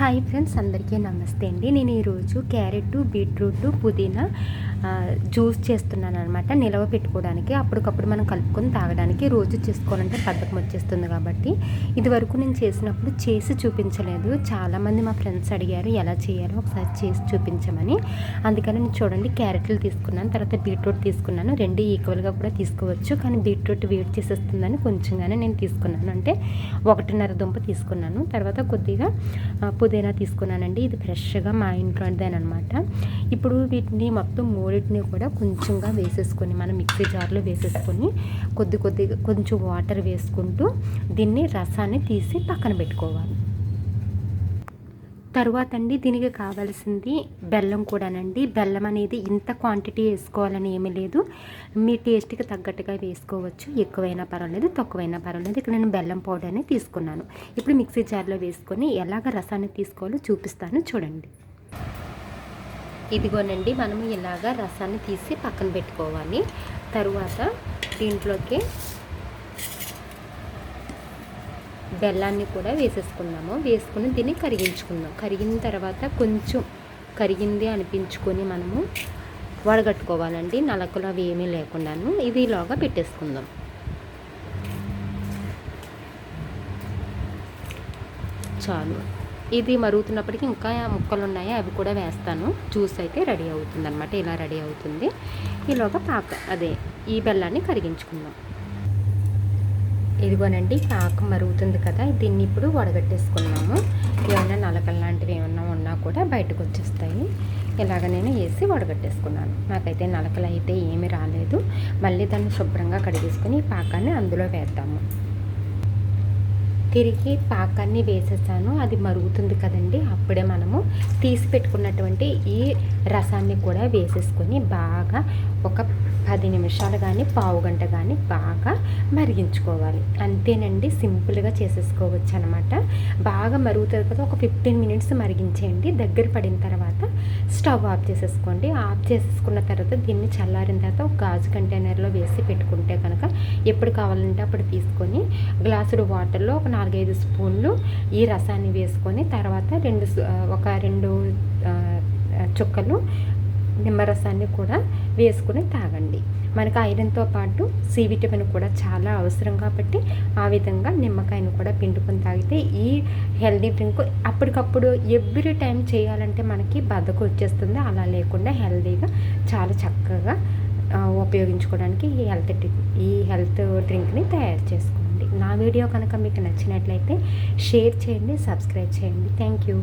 Hi friends అందరికీ నమస్తే అండి. నేను ఈరోజు క్యారెట్ బీట్రూట్ పుదీనా జ్యూస్ చేస్తున్నాను అనమాట నిలవ పెట్టుకోవడానికి. అప్పటికప్పుడు మనం కలుపుకొని తాగడానికి రోజు చేసుకోవాలంటే బద్ధకం వచ్చేస్తుంది కాబట్టి. ఇదివరకు నేను చేసినప్పుడు చేసి చూపించలేదు. చాలామంది మా ఫ్రెండ్స్ అడిగారు ఎలా చేయాలో ఒకసారి చేసి చూపించమని. అందుకని నేను చూడండి క్యారెట్లు తీసుకున్నాను తర్వాత బీట్రూట్ తీసుకున్నాను. రెండు ఈక్వల్గా కూడా తీసుకోవచ్చు కానీ బీట్రూట్ వేడి చేసేస్తుందని కొంచెంగానే నేను తీసుకున్నాను. అంటే ఒకటిన్నర దుంప తీసుకున్నాను. తర్వాత కొద్దిగా పుదీనా తీసుకున్నానండి. ఇది ఫ్రెష్గా మా ఇంట్లోదేనమాట ఇప్పుడు వీటిని మొత్తం మూడింటిని కూడా కొంచెంగా వేసేసుకొని మనం మిక్సీ జార్లో వేసేసుకొని కొద్ది కొద్దిగా కొంచెం వాటర్ వేసుకుంటూ దీన్ని రసాన్ని తీసి పక్కన పెట్టుకోవాలి. తరువాత అండి దీనికి కావాల్సింది బెల్లం కూడానండి. బెల్లం అనేది ఇంత క్వాంటిటీ వేసుకోవాలని ఏమీ లేదు. మీ టేస్ట్కి తగ్గట్టుగా వేసుకోవచ్చు. ఎక్కువైనా పర్వాలేదు తక్కువైనా పర్వాలేదు. ఇక్కడ నేను బెల్లం పౌడర్ని తీసుకున్నాను. ఇప్పుడు మిక్సీ జార్లో వేసుకొని ఎలాగ రసాన్ని తీసుకోవాలో చూపిస్తాను చూడండి. ఇదిగోనండి మనము ఇలాగ రసాన్ని తీసి పక్కన పెట్టుకోవాలి. తరువాత దీంట్లోకి బెల్లాన్ని కూడా వేసేసుకున్నాము. వేసుకుని దీన్ని కరిగించుకుందాం. కరిగిన తర్వాత కొంచెం కరిగింది అనిపించుకొని మనము వడగట్టుకోవాలండి. నలకలు అవి ఏమీ లేకుండాను. ఇది ఇలాగా పెట్టేసుకుందాం. చాలు. ఇది మరుగుతున్నప్పటికీ ఇంకా ముక్కలు ఉన్నాయి అవి కూడా వేస్తాను. జ్యూస్ అయితే రెడీ అవుతుంది అనమాట ఇలా రెడీ అవుతుంది. ఈలోగా పాక అదే ఈ బెల్లాన్ని కరిగించుకుందాం. ఇదిగోనండి పాకం మరుగుతుంది కదా దీన్ని ఇప్పుడు వడగట్టేసుకున్నాము. ఏమైనా నలకలు లాంటివి ఏమన్నా ఉన్నా కూడా బయటకు వచ్చేస్తాయి. ఇలాగ నేను వేసి వడగట్టేసుకున్నాను. నాకైతే నలకలు అయితే ఏమీ రాలేదు. మళ్ళీ దాన్ని శుభ్రంగా కడిగేసుకుని ఈ పాకాన్ని అందులో వేద్దాము. తిరిగి పాకాన్ని వేసేసాను. అది మరుగుతుంది కదండి. అప్పుడే మనము తీసి పెట్టుకున్నటువంటి ఈ రసాన్ని కూడా వేసేసుకొని బాగా ఒక పది నిమిషాలు కానీ పావు గంట కానీ బాగా మరిగించుకోవాలి. అంతేనండి. సింపుల్గా చేసేసుకోవచ్చు అనమాట బాగా మరుగుతుంది కదా ఒక ఫిఫ్టీన్ మినిట్స్ మరిగించేయండి. దగ్గర పడిన తర్వాత స్టవ్ ఆఫ్ చేసేసుకోండి. ఆఫ్ చేసేసుకున్న తర్వాత దీన్ని చల్లారిన తర్వాత ఒక గాజు కంటైనర్లో వేసి పెట్టుకుంటే కనుక ఎప్పుడు కావాలంటే అప్పుడు తీసుకొని గ్లాసుడు వాటర్లో ఒక నాలుగైదు స్పూన్లు ఈ రసాన్ని వేసుకొని తర్వాత రెండు ఒక రెండు చుక్కలు నిమ్మరసాన్ని కూడా వేసుకుని తాగండి. మనకు ఐరన్తో పాటు సి విటమిన్ కూడా చాలా అవసరం కాబట్టి ఆ విధంగా నిమ్మకాయను కూడా పిండుకొని తాగితే ఈ హెల్దీ డ్రింక్ అప్పటికప్పుడు ఎవ్రీ టైం చేయాలంటే మనకి బద్దకు వచ్చేస్తుంది. అలా లేకుండా హెల్దీగా చాలా చక్కగా ఉపయోగించుకోవడానికి ఈ హెల్త్ ఈ హెల్త్ డ్రింక్ని తయారు చేసుకోండి వీడియో కనుక మీకు నచ్చినట్లయితే షేర్ చేయండి సబ్స్క్రైబ్ చేయండి. Thank you